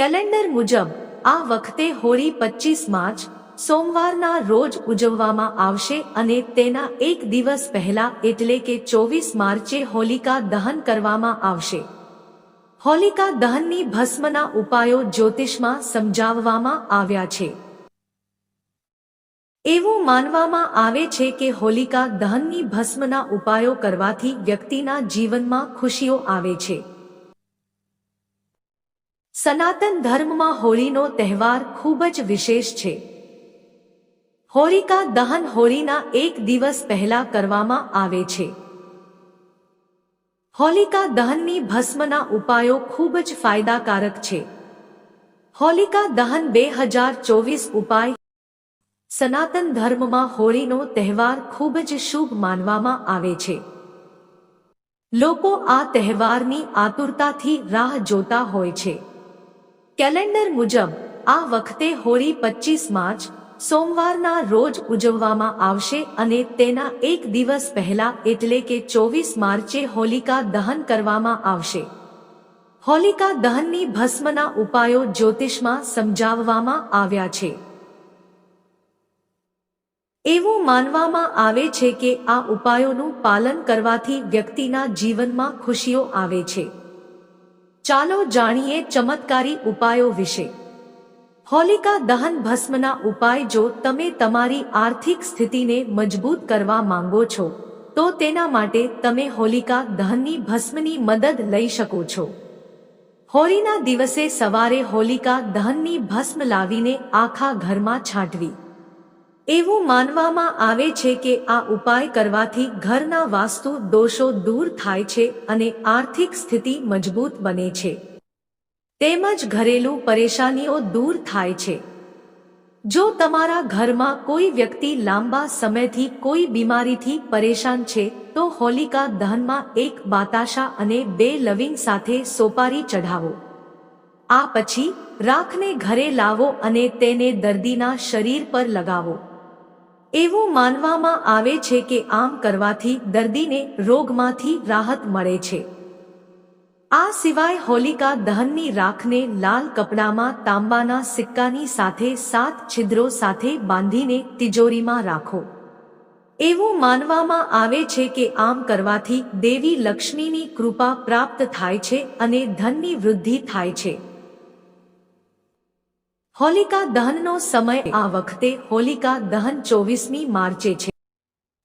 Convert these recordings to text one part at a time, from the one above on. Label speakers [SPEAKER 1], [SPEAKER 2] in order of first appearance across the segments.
[SPEAKER 1] Calendar મુજબ, આ વખતે હોળી પચીસ માર્ચ, સોમવારના રોજ ઉજવવામાં આવશે અને તેના એક દિવસ પહેલા એટલે કે ચોવીસ માર્ચે હોલિકા દહન કરવામાં આવશે. હોલિકા દહનની ભસ્મના ઉપાયો જ્યોતિષમાં સમજાવવામાં આવ્યા છે. એવું માનવામાં આવે છે કે હોલિકા દહનની ભસ્મના ઉપાયો કરવાથી વ્યક્તિના જીવનમાં ખુશીઓ આવે છે. સનાતન ધર્મમાં હોળીનો તહેવાર ખૂબ જ વિશેષ છે. હોળિકા દહન હોળીના એક દિવસ પહેલા કરવામાં આવે છે. હોલિકા દહનની ભસ્મના ઉપાયો ખૂબ જ ફાયદાકારક છે. હોલિકા દહન બે હજાર ચોવીસ ઉપાય સનાતન ધર્મમાં હોળીનો તહેવાર ખૂબ જ શુભ માનવામાં આવે છે. લોકો આ તહેવારની આતુરતાથી રાહ જોતા હોય છે. કેલેન્ડર મુજબ, આ વખતે હોળી પચીસ માર્ચ, સોમવારના રોજ ઉજવવામાં આવશે અને તેના એક દિવસ પહેલા એટલે કે ચોવીસ માર્ચે હોલિકા દહન કરવામાં આવશે. હોલિકા દહનની ભસ્મના ઉપાયો જ્યોતિષમાં સમજાવવામાં આવ્યા છે. એવું માનવામાં આવે છે કે આ ઉપાયોનું પાલન કરવાથી વ્યક્તિના જીવનમાં ખુશીઓ આવે છે. ચાલો જાણીએ ચમત્કારી ઉપાયો વિશે. હોલિકા દહન ભસ્મના ઉપાય જો તમે તમારી આર્થિક સ્થિતિને મજબૂત કરવા માંગો છો, તો તેના માટે તમે હોલિકા દહનની ભસ્મની મદદ લઈ શકો છો. હોળીના દિવસે સવારે હોલિકા દહનની ભસ્મ લાવીને આખા ઘરમાં છાંટવી. એવું માનવામાં આવે છે કે આ ઉપાય કરવાથી ઘરના વાસ્તુ દોષો દૂર થાય છે અને આર્થિક સ્થિતિ મજબૂત બને છે. તેમજ ઘરેલું પરેશાનીઓ દૂર થાય છે. જો તમારા ઘરમાં કોઈ વ્યક્તિ લાંબા સમયથી કોઈ બીમારીથી પરેશાન છે, તો હોલિકા દહનમાં એક બાતાશા અને બે લવિંગ સાથે સોપારી ચઢાવો. આ પછી, રાખને ઘરે લાવો અને તેને દર્દીના શરીર પર લગાવો. એવું માનવામાં આવે છે કે આમ કરવાથી દર્દીને રોગમાંથી રાહત મળે છે. આ સિવાય હોલિકા દહનની રાખને લાલ કપડામાં તાંબાના સિક્કાની સાથે સાત છિદ્રો સાથે બાંધીને તિજોરીમાં રાખો. એવું માનવામાં આવે છે કે આમ કરવાથી દેવી લક્ષ્મીની કૃપા પ્રાપ્ત થાય છે અને ધનની વૃદ્ધિ થાય છે. હોલિકા દહનનો સમય આ વખતે હોલિકા દહન ચોવીસમી માર્ચે છે.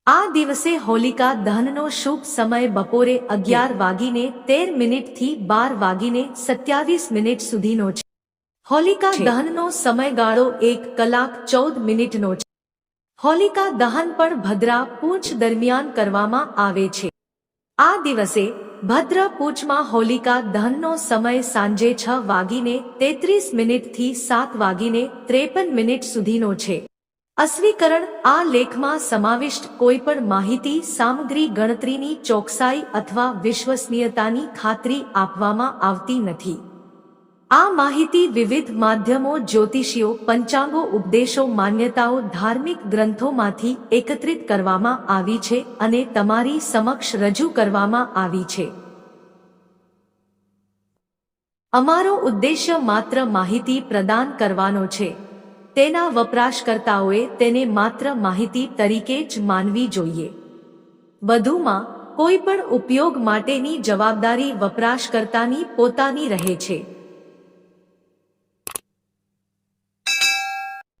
[SPEAKER 1] આ દિવસે હોલિકા દહનનો શુભ સમય બપોરે અગિયાર વાગીને તેર મિનિટથી બાર વાગીને સત્યાવીસ મિનિટ સુધીનો છે. હોલિકા દહનનો સમયગાળો એક કલાક ચૌદ મિનિટનો છે. હોલિકા દહન પણ ભદ્રા પૂંછ દરમિયાન કરવામાં આવે છે. આ દિવસે ભદ્ર પૂંછમાં હોલિકા દહનનો સમય સાંજે છ વાગીને તેત્રીસ મિનિટથી સાત વાગીને ત્રેપન મિનિટ સુધીનો છે. અસ્વીકરણ આ લેખમાં સમાવિષ્ટ કોઈપણ માહિતી, સામગ્રી, ગણતરીની ચોકસાઈ અથવા વિશ્વસનીયતાની ખાતરી આપવામાં આવતી નથી. આ માહિતી વિવિધ માધ્યમો, જ્યોતિષીઓ, પંચાંગો, ઉપદેશો, માન્યતાઓ, ધાર્મિક ગ્રંથોમાંથી એકત્રિત કરવામાં આવી છે અને તમારી સમક્ષ રજૂ કરવામાં આવી છે. અમારો ઉદ્દેશ્ય માત્ર માહિતી પ્રદાન કરવાનો છે. તેના વપરાશકર્તાઓએ તેને માત્ર માહિતી તરીકે જ માનવી જોઈએ. વધુમાં, કોઈ પણ ઉપયોગ માટેની જવાબદારી વપરાશકર્તાની પોતાની રહે છે.